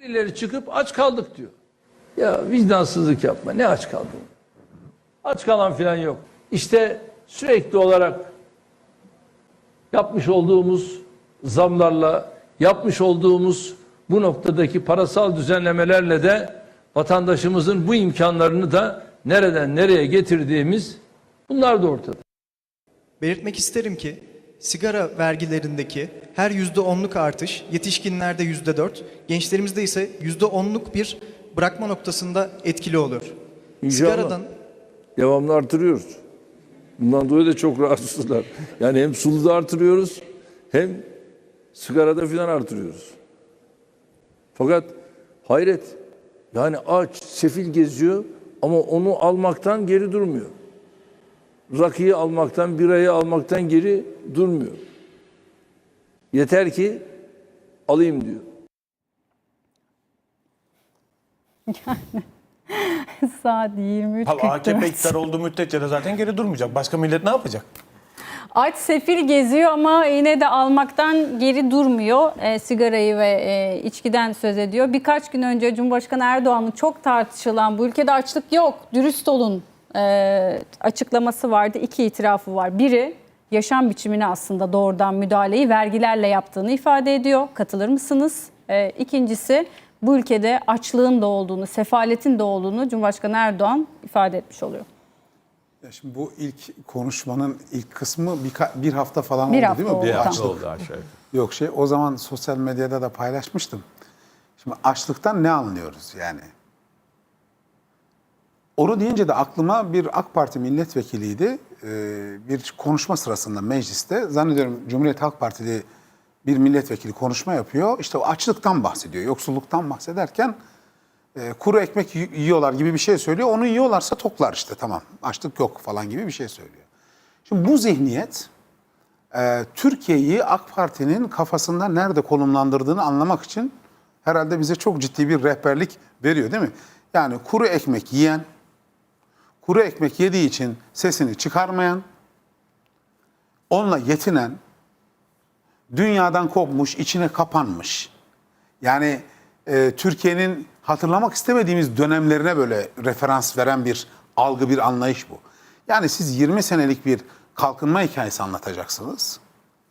Birileri çıkıp aç kaldık diyor. Ya vicdansızlık yapma. Ne aç kaldın? Aç kalan filan yok. İşte sürekli olarak yapmış olduğumuz zamlarla, yapmış olduğumuz bu noktadaki parasal düzenlemelerle de vatandaşımızın bu imkanlarını da nereden nereye getirdiğimiz bunlar da ortada. Belirtmek isterim ki sigara vergilerindeki her yüzde onluk artış yetişkinlerde yüzde dört, gençlerimizde ise yüzde onluk bir bırakma noktasında etkili olur. İnşallah. Sigaradan devamlı artırıyoruz. Bundan dolayı da çok rahatsızlar. Yani hem suluda artırıyoruz hem sigarada filan artırıyoruz. Fakat hayret yani aç, sefil geziyor ama onu almaktan geri durmuyor. Rakıyı almaktan, birayı almaktan geri durmuyor. Yeter ki alayım diyor. Saat 23.44. Tabii AKP iktidar olduğu müddetçe de zaten geri durmayacak. Başka millet ne yapacak? Aç sefil geziyor ama yine de almaktan geri durmuyor. E, sigarayı ve e, içkiden söz ediyor. Birkaç gün önce Cumhurbaşkanı Erdoğan'ın çok tartışılan bu ülkede açlık yok, dürüst olun e, açıklaması vardı. İki itirafı var. Biri yaşam biçimine aslında doğrudan müdahaleyi vergilerle yaptığını ifade ediyor. Katılır mısınız? E, ikincisi bu ülkede açlığın da olduğunu, sefaletin de olduğunu Cumhurbaşkanı Erdoğan ifade etmiş oluyor. Ya şimdi bu ilk konuşmanın ilk kısmı birka- bir hafta falan Bir oldu hafta değil mi? oldu, tamam. açlık. oldu aşağı Yok şey o zaman sosyal medyada da paylaşmıştım. Şimdi açlıktan ne anlıyoruz yani? Onu deyince de aklıma bir AK Parti milletvekiliydi. Ee, bir konuşma sırasında mecliste zannediyorum Cumhuriyet Halk Partili bir milletvekili konuşma yapıyor. İşte o açlıktan bahsediyor, yoksulluktan bahsederken e, kuru ekmek yiyorlar gibi bir şey söylüyor. Onu yiyorlarsa toklar işte tamam. Açlık yok falan gibi bir şey söylüyor. Şimdi bu zihniyet e, Türkiye'yi AK Parti'nin kafasında nerede konumlandırdığını anlamak için herhalde bize çok ciddi bir rehberlik veriyor değil mi? Yani kuru ekmek yiyen, kuru ekmek yediği için sesini çıkarmayan, onunla yetinen, dünyadan kopmuş, içine kapanmış. Yani e, Türkiye'nin hatırlamak istemediğimiz dönemlerine böyle referans veren bir algı, bir anlayış bu. Yani siz 20 senelik bir kalkınma hikayesi anlatacaksınız.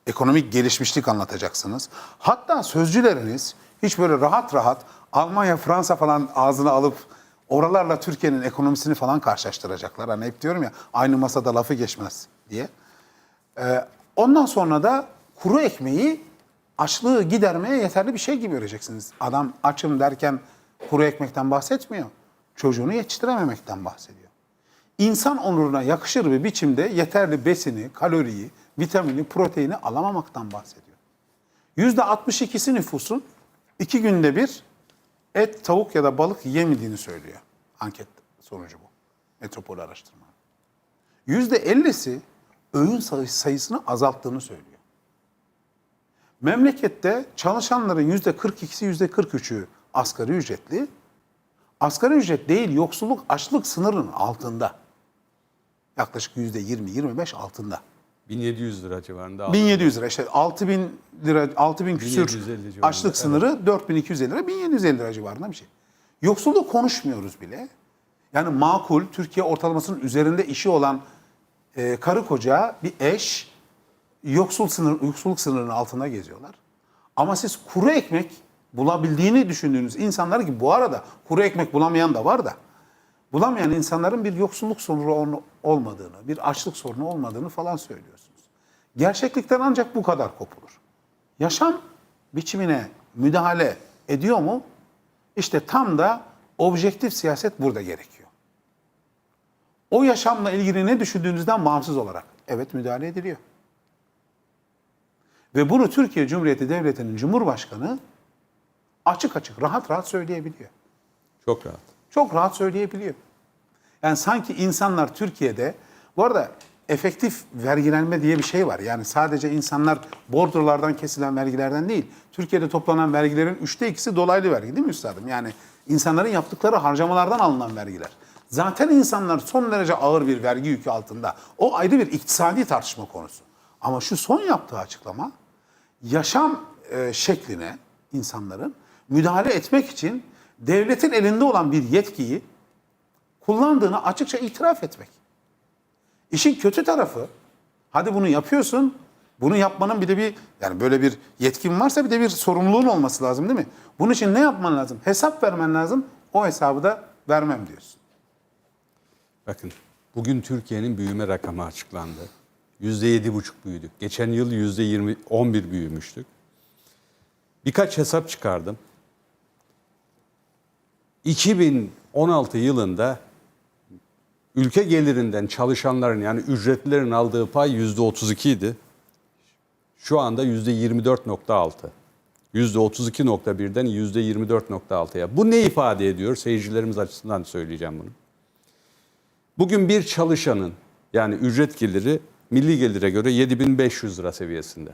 Ekonomik gelişmişlik anlatacaksınız. Hatta sözcüleriniz hiç böyle rahat rahat Almanya, Fransa falan ağzına alıp oralarla Türkiye'nin ekonomisini falan karşılaştıracaklar. Hani hep diyorum ya aynı masada lafı geçmez diye. Ee, ondan sonra da kuru ekmeği açlığı gidermeye yeterli bir şey gibi göreceksiniz. Adam açım derken kuru ekmekten bahsetmiyor. Çocuğunu yetiştirememekten bahsediyor. İnsan onuruna yakışır bir biçimde yeterli besini, kaloriyi, vitamini, proteini alamamaktan bahsediyor. Yüzde 62'si nüfusun iki günde bir et, tavuk ya da balık yemediğini söylüyor. Anket sonucu bu. Metropol araştırma. Yüzde 50'si öğün sayı- sayısını azalttığını söylüyor. Memlekette çalışanların yüzde 42'si yüzde 43'ü asgari ücretli. Asgari ücret değil yoksulluk açlık sınırının altında. Yaklaşık yüzde 20-25 altında. 1700 lira civarında. 1700 lira işte 6000 lira 6000 küsür 1750 civarında, açlık evet. sınırı 4250 lira 1750 lira civarında bir şey. Yoksulluğu konuşmuyoruz bile. Yani makul Türkiye ortalamasının üzerinde işi olan e, karı koca bir eş yoksul sınır yoksulluk sınırının altında geziyorlar. Ama siz kuru ekmek bulabildiğini düşündüğünüz insanlar ki bu arada kuru ekmek bulamayan da var da bulamayan insanların bir yoksulluk ol- olmadığını, bir açlık sorunu olmadığını falan söylüyorsunuz. Gerçeklikten ancak bu kadar kopulur. Yaşam biçimine müdahale ediyor mu? İşte tam da objektif siyaset burada gerekiyor. O yaşamla ilgili ne düşündüğünüzden bağımsız olarak evet müdahale ediliyor. Ve bunu Türkiye Cumhuriyeti Devleti'nin Cumhurbaşkanı açık açık rahat rahat söyleyebiliyor. Çok rahat. Çok rahat söyleyebiliyor. Yani sanki insanlar Türkiye'de, bu arada efektif vergilenme diye bir şey var. Yani sadece insanlar bordrolardan kesilen vergilerden değil, Türkiye'de toplanan vergilerin üçte ikisi dolaylı vergi değil mi üstadım? Yani insanların yaptıkları harcamalardan alınan vergiler. Zaten insanlar son derece ağır bir vergi yükü altında. O ayrı bir iktisadi tartışma konusu. Ama şu son yaptığı açıklama yaşam e, şekline insanların müdahale etmek için devletin elinde olan bir yetkiyi kullandığını açıkça itiraf etmek. İşin kötü tarafı, hadi bunu yapıyorsun, bunu yapmanın bir de bir, yani böyle bir yetkin varsa bir de bir sorumluluğun olması lazım değil mi? Bunun için ne yapman lazım? Hesap vermen lazım, o hesabı da vermem diyorsun. Bakın bugün Türkiye'nin büyüme rakamı açıklandı. %7,5 büyüdük. Geçen yıl %20, 11 büyümüştük. Birkaç hesap çıkardım. 2016 yılında ülke gelirinden çalışanların yani ücretlilerin aldığı pay %32 idi. Şu anda %24.6. %32.1'den %24.6'ya. Bu ne ifade ediyor? Seyircilerimiz açısından söyleyeceğim bunu. Bugün bir çalışanın yani ücret geliri milli gelire göre 7500 lira seviyesinde.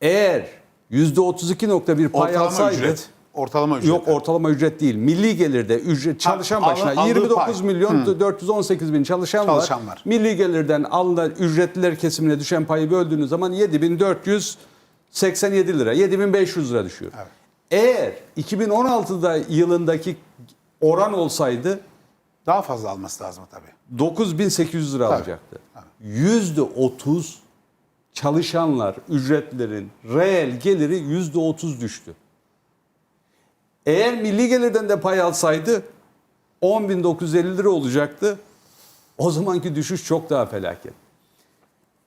Eğer %32.1 pay Ortalama alsaydı ücret. Ortalama ücret. Yok ortalama ücret değil. Milli gelirde ücret çalışan al- başına aldığı 29 pay. milyon 418 bin çalışan, Çalışan var. var. Milli gelirden alınan ücretliler kesimine düşen payı böldüğünüz zaman 7487 lira, 7500 lira düşüyor. Evet. Eğer 2016'da yılındaki oran olsaydı Daha fazla alması lazım tabii. 9800 lira Tabii. alacaktı. Yüzde 30 çalışanlar, ücretlerin reel geliri yüzde 30 düştü. Eğer milli gelirden de pay alsaydı 10.950 lira olacaktı. O zamanki düşüş çok daha felaket.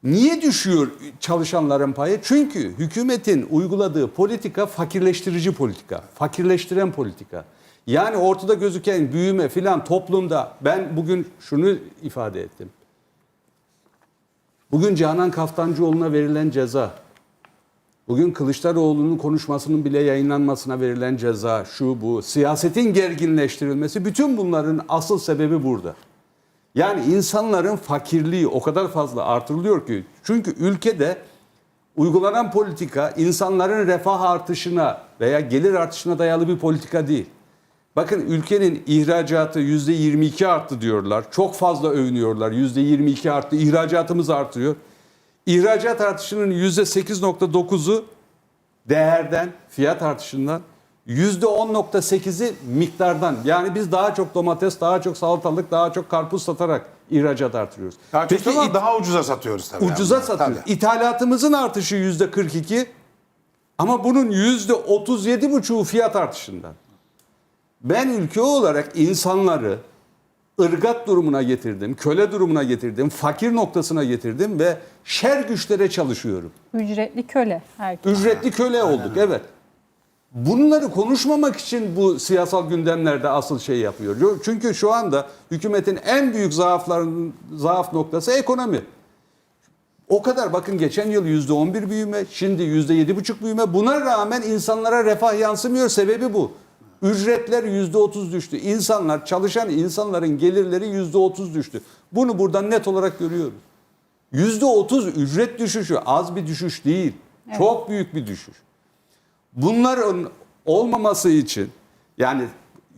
Niye düşüyor çalışanların payı? Çünkü hükümetin uyguladığı politika fakirleştirici politika, fakirleştiren politika. Yani ortada gözüken büyüme filan toplumda ben bugün şunu ifade ettim. Bugün Canan Kaftancıoğlu'na verilen ceza, bugün Kılıçdaroğlu'nun konuşmasının bile yayınlanmasına verilen ceza, şu bu, siyasetin gerginleştirilmesi bütün bunların asıl sebebi burada. Yani insanların fakirliği o kadar fazla artırılıyor ki çünkü ülkede uygulanan politika insanların refah artışına veya gelir artışına dayalı bir politika değil. Bakın ülkenin ihracatı %22 arttı diyorlar. Çok fazla övünüyorlar. %22 arttı. İhracatımız artıyor. İhracat artışının %8.9'u değerden, fiyat artışından %10.8'i miktardan. Yani biz daha çok domates, daha çok salatalık, daha çok karpuz satarak ihracat artırıyoruz. Daha çok Peki it- daha ucuza satıyoruz tabii. ucuza yani. satıyoruz. Tabii. İthalatımızın artışı %42 ama bunun %37,5'u fiyat artışından. Ben ülke olarak insanları ırgat durumuna getirdim, köle durumuna getirdim, fakir noktasına getirdim ve şer güçlere çalışıyorum. Ücretli köle herkes. Ücretli köle olduk evet. Bunları konuşmamak için bu siyasal gündemlerde asıl şey yapıyor. Çünkü şu anda hükümetin en büyük zaaflarının zaaf noktası ekonomi. O kadar bakın geçen yıl yüzde on bir büyüme, şimdi yüzde yedi buçuk büyüme. Buna rağmen insanlara refah yansımıyor. Sebebi bu. Ücretler yüzde otuz düştü. İnsanlar, çalışan insanların gelirleri yüzde otuz düştü. Bunu buradan net olarak görüyoruz. Yüzde otuz ücret düşüşü az bir düşüş değil. Çok büyük bir düşüş. Bunların olmaması için yani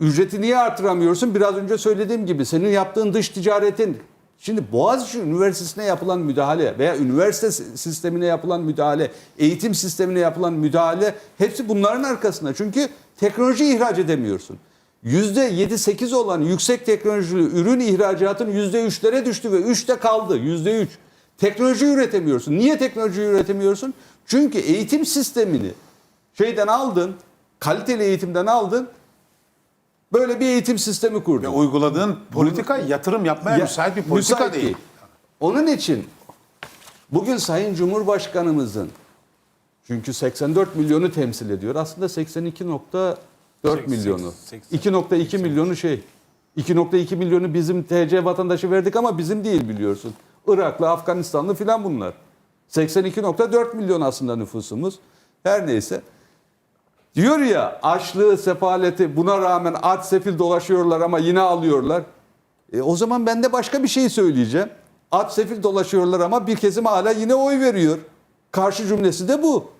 ücreti niye artıramıyorsun? Biraz önce söylediğim gibi senin yaptığın dış ticaretin Şimdi Boğaziçi Üniversitesi'ne yapılan müdahale veya üniversite sistemine yapılan müdahale, eğitim sistemine yapılan müdahale hepsi bunların arkasında. Çünkü teknoloji ihraç edemiyorsun. %7-8 olan yüksek teknolojili ürün ihracatın %3'lere düştü ve 3'te kaldı. %3. Teknoloji üretemiyorsun. Niye teknoloji üretemiyorsun? Çünkü eğitim sistemini şeyden aldın, kaliteli eğitimden aldın, böyle bir eğitim sistemi kurdun. Ve uyguladığın politika yatırım yapmaya Ya, müsait bir politika müsait değil. Onun için bugün Sayın Cumhurbaşkanımızın çünkü 84 milyonu temsil ediyor. Aslında 82.4 milyonu. 80. 2.2 milyonu şey. 2.2 milyonu bizim TC vatandaşı verdik ama bizim değil biliyorsun. Iraklı, Afganistanlı filan bunlar. 82.4 milyon aslında nüfusumuz. Her neyse. Diyor ya açlığı, sefaleti buna rağmen aç sefil dolaşıyorlar ama yine alıyorlar. E, o zaman ben de başka bir şey söyleyeceğim. Aç sefil dolaşıyorlar ama bir kesim hala yine oy veriyor. Karşı cümlesi de bu.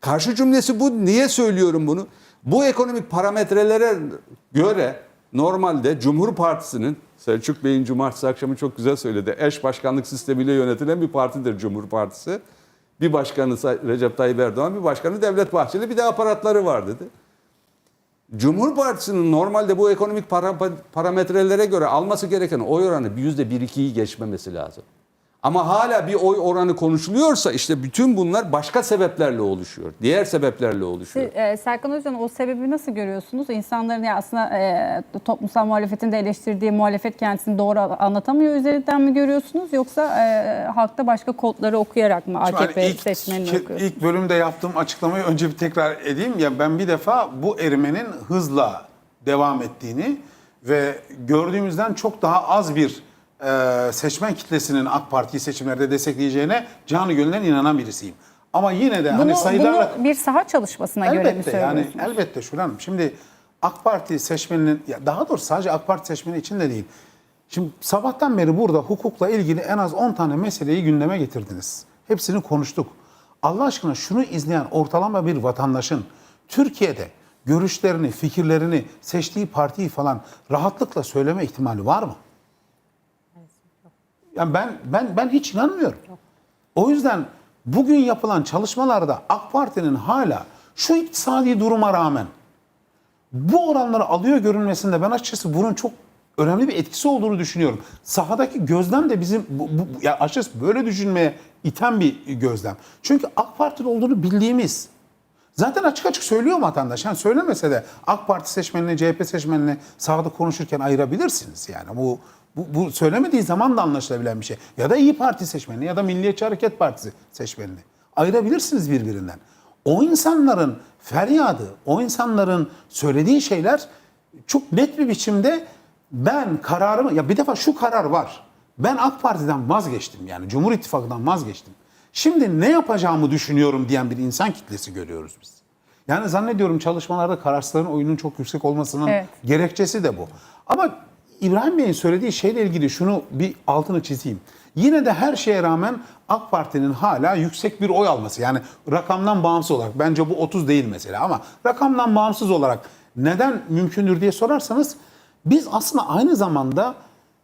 Karşı cümlesi bu. Niye söylüyorum bunu? Bu ekonomik parametrelere göre normalde Cumhur Partisi'nin Selçuk Bey'in cumartesi akşamı çok güzel söyledi. Eş başkanlık sistemiyle yönetilen bir partidir Cumhur Partisi. Bir başkanı Recep Tayyip Erdoğan, bir başkanı Devlet Bahçeli, bir de aparatları var dedi. Cumhur Partisi'nin normalde bu ekonomik para- parametrelere göre alması gereken oy oranı bir yüzde bir ikiyi geçmemesi lazım. Ama hala bir oy oranı konuşuluyorsa işte bütün bunlar başka sebeplerle oluşuyor. Diğer sebeplerle oluşuyor. Siz, e, Serkan Hocam o sebebi nasıl görüyorsunuz? İnsanların ya aslında e, toplumsal muhalefetin de eleştirdiği muhalefet kendisini doğru anlatamıyor üzerinden mi görüyorsunuz? Yoksa e, halkta başka kodları okuyarak mı Şimdi hani AKP ilk, seçmenini ki- okuyorsunuz? ilk bölümde yaptığım açıklamayı önce bir tekrar edeyim. Ya ben bir defa bu erimenin hızla devam ettiğini ve gördüğümüzden çok daha az bir e, seçmen kitlesinin AK Parti'yi seçimlerde destekleyeceğine canı gönülden inanan birisiyim. Ama yine de Bunu, hani sayılarla... bunu bir saha çalışmasına göre mi Elbette yani söylüyorsunuz? elbette Şule Hanım. Şimdi AK Parti seçmeninin ya daha doğrusu sadece AK Parti seçmeni için de değil. Şimdi sabahtan beri burada hukukla ilgili en az 10 tane meseleyi gündeme getirdiniz. Hepsini konuştuk. Allah aşkına şunu izleyen ortalama bir vatandaşın Türkiye'de görüşlerini, fikirlerini, seçtiği partiyi falan rahatlıkla söyleme ihtimali var mı? Yani ben ben ben hiç inanmıyorum. O yüzden bugün yapılan çalışmalarda AK Parti'nin hala şu iktisadi duruma rağmen bu oranları alıyor görünmesinde ben açıkçası bunun çok önemli bir etkisi olduğunu düşünüyorum. Sahadaki gözlem de bizim bu, bu, ya açıkçası böyle düşünmeye iten bir gözlem. Çünkü AK Parti'de olduğunu bildiğimiz Zaten açık açık söylüyor vatandaş. Yani söylemese de AK Parti seçmenini, CHP seçmenini sahada konuşurken ayırabilirsiniz. Yani bu, bu, bu söylemediği zaman da anlaşılabilen bir şey. Ya da İyi Parti seçmenini ya da Milliyetçi Hareket Partisi seçmenini ayırabilirsiniz birbirinden. O insanların feryadı, o insanların söylediği şeyler çok net bir biçimde ben kararımı, ya bir defa şu karar var. Ben AK Parti'den vazgeçtim yani Cumhur İttifakı'ndan vazgeçtim. Şimdi ne yapacağımı düşünüyorum diyen bir insan kitlesi görüyoruz biz. Yani zannediyorum çalışmalarda kararsızların oyunun çok yüksek olmasının Evet. gerekçesi de bu. Ama İbrahim Bey'in söylediği şeyle ilgili şunu bir altını çizeyim. Yine de her şeye rağmen AK Parti'nin hala yüksek bir oy alması. Yani rakamdan bağımsız olarak bence bu 30 değil mesela ama rakamdan bağımsız olarak neden mümkündür diye sorarsanız biz aslında aynı zamanda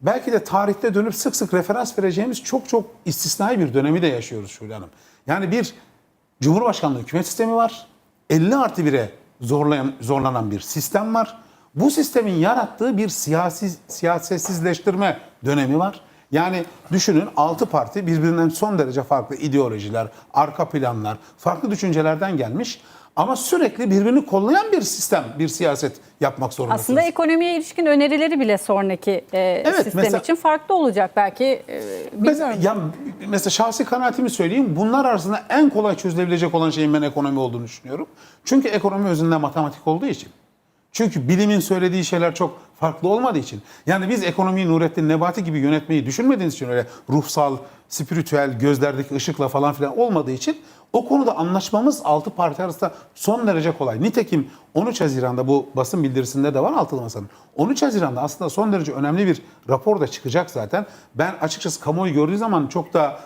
belki de tarihte dönüp sık sık referans vereceğimiz çok çok istisnai bir dönemi de yaşıyoruz Şule Hanım. Yani bir Cumhurbaşkanlığı hükümet sistemi var. 50 artı 1'e zorlayan, zorlanan bir sistem var. Bu sistemin yarattığı bir siyasi siyasetsizleştirme dönemi var. Yani düşünün 6 parti birbirinden son derece farklı ideolojiler, arka planlar, farklı düşüncelerden gelmiş. Ama sürekli birbirini kollayan bir sistem, bir siyaset yapmak zorundasınız. Aslında ekonomiye ilişkin önerileri bile sonraki e, sistem mesela- için farklı olacak belki. E, Mesela, ya, mesela şahsi kanaatimi söyleyeyim. Bunlar arasında en kolay çözülebilecek olan şeyin ben ekonomi olduğunu düşünüyorum. Çünkü ekonomi özünde matematik olduğu için. Çünkü bilimin söylediği şeyler çok farklı olmadığı için. Yani biz ekonomiyi Nurettin Nebati gibi yönetmeyi düşünmediğiniz için öyle ruhsal, spiritüel, gözlerdeki ışıkla falan filan olmadığı için o konuda anlaşmamız altı parti arasında son derece kolay. Nitekim 13 Haziran'da bu basın bildirisinde de var altılı masanın. 13 Haziran'da aslında son derece önemli bir rapor da çıkacak zaten. Ben açıkçası kamuoyu gördüğü zaman çok da